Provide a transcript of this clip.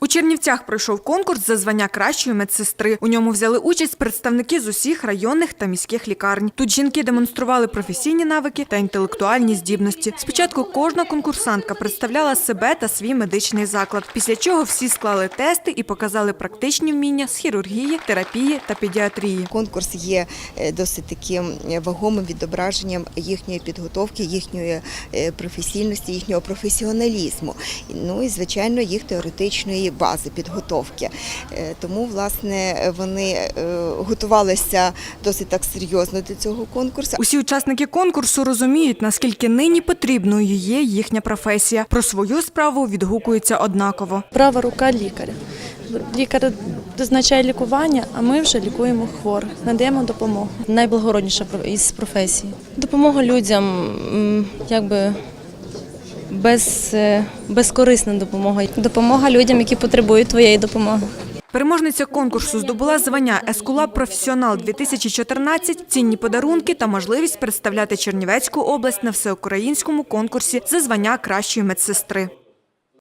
У Чернівцях пройшов конкурс за звання кращої медсестри. У ньому взяли участь представники з усіх районних та міських лікарень. Тут жінки демонстрували професійні навики та інтелектуальні здібності. Спочатку кожна конкурсантка представляла себе та свій медичний заклад, після чого всі склали тести і показали практичні вміння з хірургії, терапії та педіатрії. Конкурс є е, досить таким е, вагомим відображенням їхньої підготовки, їхньої е, професійності, їхнього професіоналізму. Ну і звичайно їх теоретичної бази підготовки. Е, Тому власне вони е, готувалися досить так серйозно до цього конкурсу. Усі учасники конкурсу розуміють, наскільки нині потрібною є їхня професія. Про свою справу відгукуються однаково. Права рука лікаря. Лікар призначає лікування, а ми вже лікуємо хворих, надаємо допомогу. найблагородніша із професій. Допомога людям, якби без, е, безкорисна допомога. Допомога людям, які потребують твоєї допомоги. Переможниця конкурсу здобула звання Ескулап Професіонал 2014, цінні подарунки та можливість представляти Чернівецьку область на всеукраїнському конкурсі за звання кращої медсестри.